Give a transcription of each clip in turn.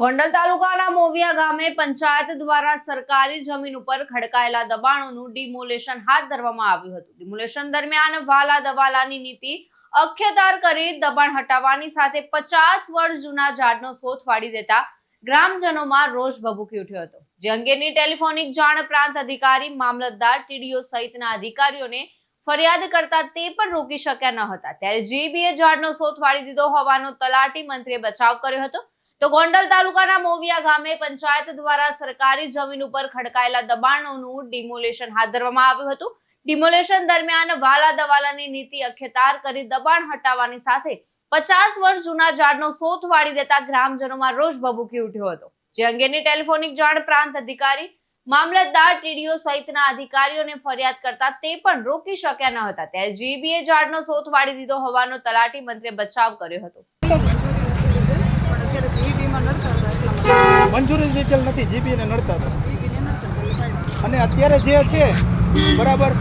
ગોંડલ તાલુકાના મોવિયા ગામે પંચાયત દ્વારા સરકારી જમીન ઉપર ખડકાયેલા દબાણોનું ડિમોલેશન હાથ ધરવામાં આવ્યું હતું. ડિમોલેશન દરમિયાન વાલા દવાલાની નીતિ અખ્યતાર કરી દબાણ હટાવવાની સાથે પચાસ વર્ષ જૂના ઝાડનો શોધ ફાડી દેતા ગ્રામજનોમાં રોષ ભભૂકી ઉઠ્યો હતો. જે અંગેની ટેલિફોનિક જાણ પ્રાંત અધિકારી મામલતદાર ટીડીઓ સહિતના અધિકારીઓને ફરિયાદ કરતા તે પણ રોકી શક્યા ન હતા. ત્યારે જીબીએ ઝાડનો શોધ વાળી દીધો હોવાનો તલાટી મંત્રીએ બચાવ કર્યો હતો. તો ગોંડલ તાલુકાના મોવિયા ગામે પંચાયત દ્વારા સરકારી જમીન ઉપર ખડકાયેલા દબાણોનું ડિમોલેશન હાથ ધરવામાં આવ્યું હતું. ડિમોલેશન દરમિયાન વાલા દવાલાની નીતિ અખેતાર કરી દબાણ હટાવવાની સાથે પચાસ વર્ષ જૂના ઝાડનો શોધ વાળી દેતા ગ્રામજનોમાં રોષ ભભૂકી ઉઠ્યો હતો. જે અંગેની ટેલિફોનિક જાણ પ્રાંત અધિકારી, મામલતદાર, ટીડીઓ સહિતના અધિકારીઓને ફરિયાદ કરતા તે પણ રોકી શક્યા ન હતા. ત્યારે જીબીએ ઝાડનો શોધ વાળી દીધો હોવાનો તલાટી મંત્રીએ બચાવ કર્યો હતો. મંજૂરી લીધેલ નથી જીબીને નડતા હતા. અને અત્યારે જે છે બરાબર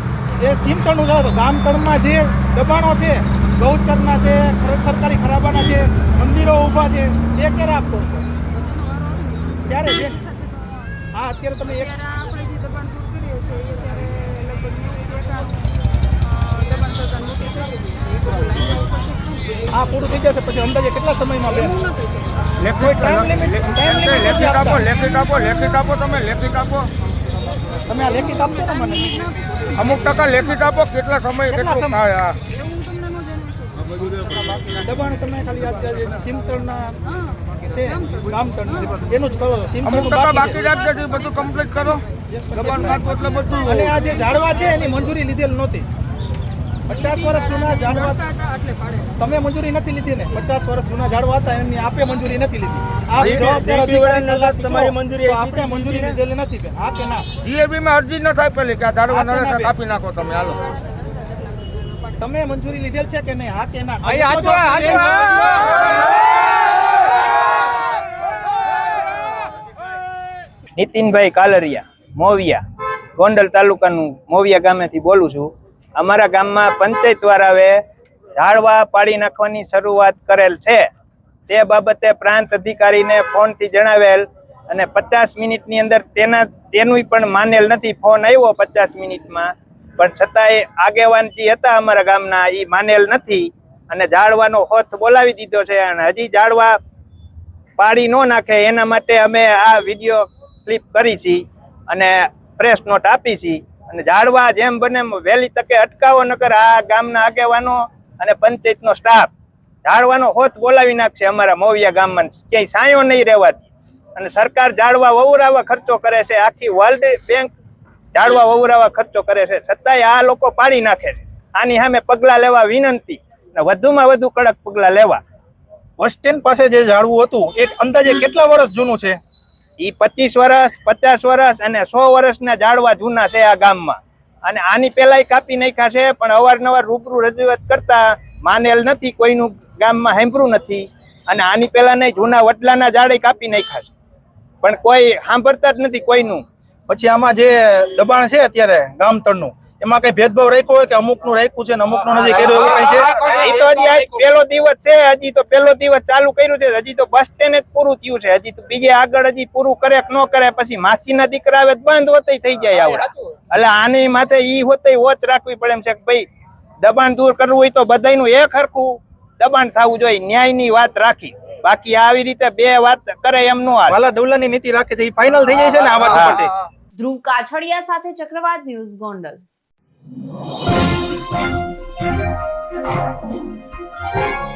એ સીમતળનું જાઓ તો ગામતણમાં જે દબાણો છે ગૌચરના છે સરકારી ખરાબાના છે મંદિરો ઊભા છે એ ક્યારે આપતો. ક્યારે તો હા અત્યારે તમે એક હા છે. પૂરું થઈ જશે પછી અંદાજે કેટલા સમયમાં બેન? લેખિત આપો. લેખિત આપો લેખિત આપો તમે લેખિત આપો તમે આ લેખિત આપશો ને મને. અમુક ટકા લેખિત આપો કેટલા સમય કેટલા થાય આ. દબાણ તમે ખાલી સીમતળના. છે એનું જ કરો સીમતળનું બાકી. રાખજે બધું કમ્પ્લીટ કરો દબાણ એટલે બધું અને આ જે ઝાડવા છે એની મંજૂરી લીધેલ નહોતી પચાસ વર્ષ જૂના ઝાડવા નડતા હતા એટલે પાડે. તમે મંજૂરી નથી લીધી ને? પચાસ વર્ષ જૂના ઝાડવા હતા એમની આપે મંજૂરી નથી લીધી. આપ જીબી જવાબદાર જીબી વાળાને અધિકારી લાગ તમારી મંજૂરી આપી આપણે મંજૂરી લીધેલી નથી બેન. કે ના? જીએબી માં અરજી ન થાય પેલી કે ઝાડવા નડે ના છે બે. કાપી નાખો તમે હાલો. તમે મંજૂરી લીધેલ છે કે નહીં? હા કે ના. નીતિનભાઈ કાલરિયા મોવિયા ગોંડલ તાલુકાનું મોવિયા ગામેથી બોલું છું. અમારા ગામમાં પંચાયત વાળાએ ઝાડવા પાડી નાખવાની શરૂઆત કરેલ છે. તે બાબતે પ્રાંત અધિકારીને ફોનથી જણાવેલ અને પચાસ મિનિટની અંદર તેના તેનું પણ માનેલ નથી. ફોન આવ્યો પચાસ મિનિટમાં, પણ છતાંય આગેવાન જે હતા અમારા ગામના એ માનેલ નથી અને ઝાડવાનો હોથ બોલાવી દીધો છે અને હજી ઝાડવા પાડી ન નાખે. એના માટે અમે આ વીડિયો ક્લિપ કરી છી અને પ્રેસ નોટ આપી છી અને ઝાડવા જેમ બને વહેલી તકે અટકાવો, નકર આ ગામના આગેવાનો અને પંચાયતનો સ્ટાફ ઝાડવાનો હોત બોલાવી નાખશે અમારા મોવિયા ગામમાં. ક્યાંય સાયો નહીં રહેવાથી અને સરકાર ઝાડવા વવરાવા ખર્ચો કરે છે. આખી વર્લ્ડ બેંક ઝાડવા વવરાવા ખર્ચો કરે છે. છતાંય આ લોકો પાડી નાખે છે. આની સામે પગલાં લેવા વિનંતી અને વધુમાં વધુ કડક પગલાં લેવા. બસ સ્ટેન્ડ પાસે જે ઝાડવું હતું, એક અંદાજે કેટલા વર્ષ જૂનું છે? ઈ પચીસ વર્ષ પચાસ વર્ષ અને સો વર્ષના ઝાડવા જૂના છે આ ગામમાં. અને આની પહેલાંય કાપી નાખ્યા છે, પણ અવારનવાર રૂબરૂ રજૂઆત કરતા માનેલ નથી, કોઈનું ગામમાં સાંભળ્યું નથી. અને આની પેલા નહીં જૂના વડલાના ઝાડે કાપી નાખ્યા છે. પણ કોઈ સાંભળતા જ નથી કોઈનું. પછી આમાં જે દબાણ છે અત્યારે ગામતળનું, એમાં કઈ ભેદભાવ રાખ્યો હોય કે અમુકનું રાખ્યું છે ને અમુકનું નથી કર્યું એવું કઈ છે? ઈ તો હજી આજ પેલો દિવસ છે હજી તો પેલો દિવસ ચાલુ કર્યું છે હજી તો બસ સ્ટેન્ડ જ પૂરું થયું છે હજી તો બીજે આગળ હજી પૂરું કરે કે ન કરે પછી માસીના દીકરા આવે બંધ હોતે થઈ જાય આવડા. એટલે આની માથે ઈ હોતે વોચ રાખવી પડે એમ છે કે ભાઈ દબાણ દૂર કરવું હોય તો બધાયનું એક હરખું દબાણ થવું જોઈએ ન્યાયની વાત રાખી. બાકી આવી રીતે બે વાત કરે એમ નો હાલ. વાલા દવલાની નીતિ રાખે છે એ ફાઇનલ થઈ જાય છે ને આ વાત ઉપરથી ધ્રુવ કાછડિયા સાથે ચક્રવાત ન્યૂઝ ગોંડલ. Thank you.